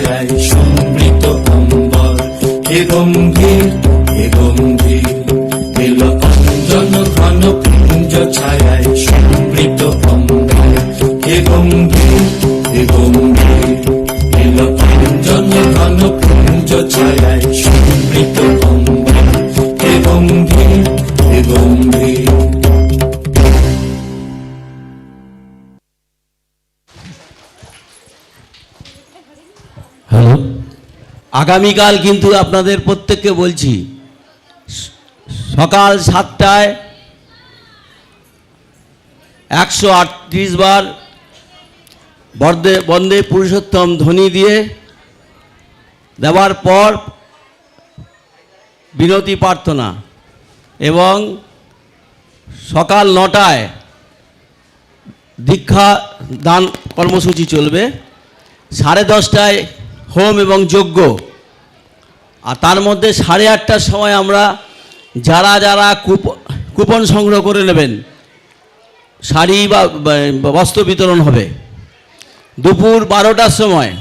ছায়ায় সমৃত অম্বর হে গম্ভীর আগামীকাল কিন্তু আপনাদের প্রত্যেককে বলছি, সকাল সাতটায় একশো আটত্রিশ বার বন্দে বন্দে পুরুষোত্তম ধ্বনি দিয়ে দেওয়ার পর বিনতি প্রার্থনা এবং সকাল নটায় দীক্ষা দান কর্মসূচি চলবে। সাড়ে দশটায় হোম এবং যজ্ঞ। আর তার মধ্যে সাড়ে আটটার সময় আমরা যারা যারা কুপ- কুপন সংগ্রহ করে নেবেন, শাড়ি বা বস্ত্র বিতরণ হবে। দুপুর বারোটার সময়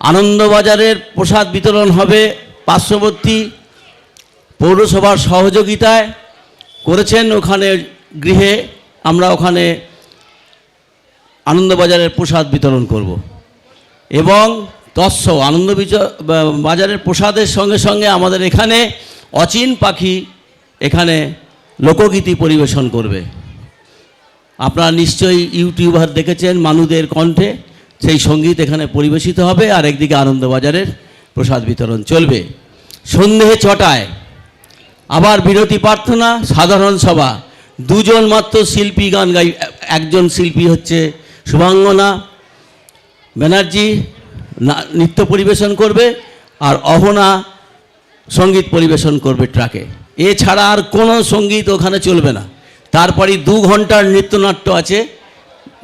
আনন্দবাজারের প্রসাদ বিতরণ হবে পার্শ্ববর্তী পৌরসভার সহযোগিতায়। করেছেন ওখানে গৃহে আমরা ওখানে আনন্দবাজারের প্রসাদ বিতরণ করব। এবং তৎস আনন্দ বাজারের প্রসাদের সঙ্গে সঙ্গে আমাদের এখানে অচিন পাখি এখানে লোকগীতি পরিবেশন করবে। আপনারা নিশ্চয়ই ইউটিউবার দেখেছেন মানুদের কণ্ঠে, সেই সংগীত এখানে পরিবেশিত হবে আর একদিকে আনন্দবাজারের প্রসাদ বিতরণ চলবে। সন্ধে ছটায় আবার বিরতি প্রার্থনা, সাধারণ সভা। দুজন মাত্র শিল্পী গান গাই, একজন শিল্পী হচ্ছে শুভাঙ্গনা ব্যানার্জি নৃত্য পরিবেশন করবে আর অহনা সংগীত পরিবেশন করবে ট্রাকে। এছাড়া আর কোনো সংগীত ওখানে চলবে না। তারপরে দু ঘণ্টার নৃত্যনাট্য আছে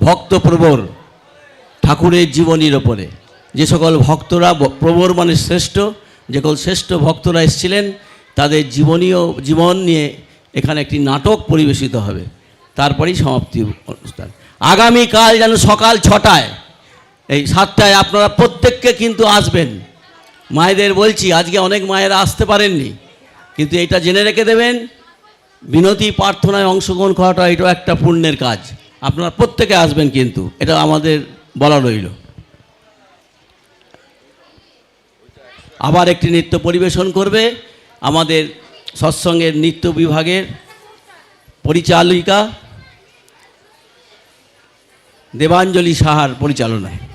ভক্ত ভক্তপ্রবর, ঠাকুরের জীবনীর ওপরে। যে সকল ভক্তরা প্রবর মানে শ্রেষ্ঠ, যে সকল শ্রেষ্ঠ ভক্তরা এসেছিলেন, তাদের জীবনীয়, জীবন নিয়ে এখানে একটি নাটক পরিবেশিত হবে। তারপরেই সমাপ্তি অনুষ্ঠান। আগামীকাল যেন সকাল ছটায় এই সাতটায় আপনারা প্রত্যেককে কিন্তু আসবেন। মায়েদের বলছি, আজকে অনেক মায়েরা আসতে পারেননি। কিন্তু এটা জেনে রেখে দেবেন, বিনতি প্রার্থনায় অংশগ্রহণ করাটা এটাও একটা পুণ্যের কাজ। আপনারা প্রত্যেকে আসবেন কিন্তু, এটা আমাদের বলা রইল। আবার একটি নৃত্য পরিবেশন করবে আমাদের সৎসঙ্গের নৃত্য বিভাগের পরিচালিকা দেবাঞ্জলি সাহার পরিচালনায়।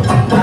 Thank you.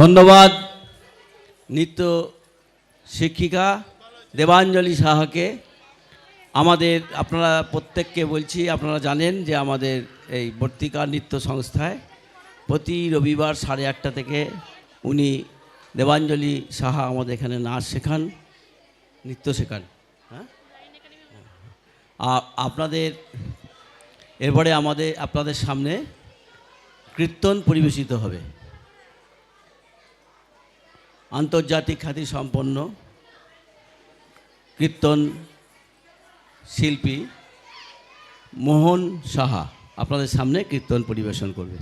ধন্যবাদ নিত্য শিক্ষিকা দেবাঞ্জলি সাহাকে। আমাদের, আপনারা প্রত্যেককে বলছি, আপনারা জানেন যে আমাদের এই বর্তিকা নৃত্য সংস্থায় প্রতি রবিবার সাড়ে আটটা থেকে উনি দেবাঞ্জলি সাহা আমাদের এখানে নাচ শেখান, নৃত্য শেখান। হ্যাঁ? আপনাদের, এরপরে আমাদের, আপনাদের সামনে কীর্তন পরিবেশিত হবে। আন্তর্জাতিক খ্যাতি সম্পন্ন কীর্তন শিল্পী মোহন সাহা। আপনাদের সামনে কীর্তন পরিবেশন করবে।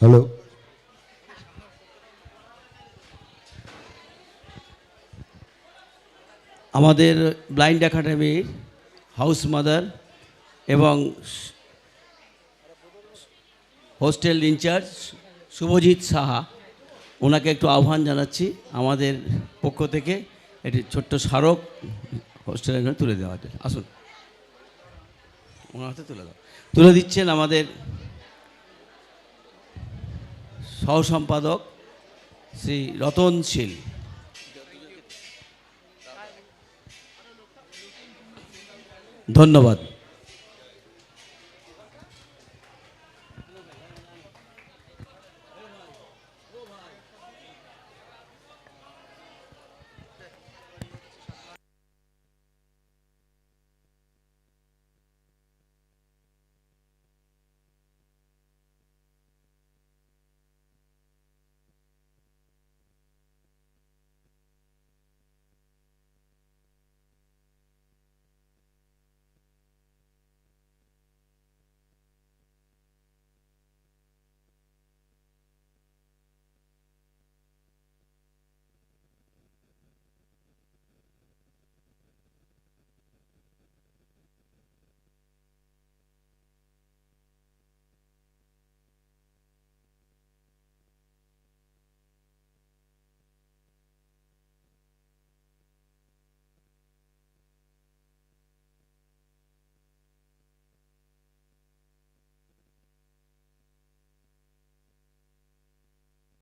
হ্যালো। আমাদের ব্লাইন্ড একাডেমির হাউস মাদার এবং হোস্টেল ইনচার্জ শুভজিৎ সাহা, ওনাকে একটু আহ্বান জানাচ্ছি আমাদের পক্ষ থেকে একটি ছোট্ট স্মারক হোস্টেলের তুলে দেওয়া আসুন। ওনার হাতে তুলে দাও। তুলে দিচ্ছেন আমাদের সহ সম্পাদক শ্রী রতনশীল ধন্যবাদ।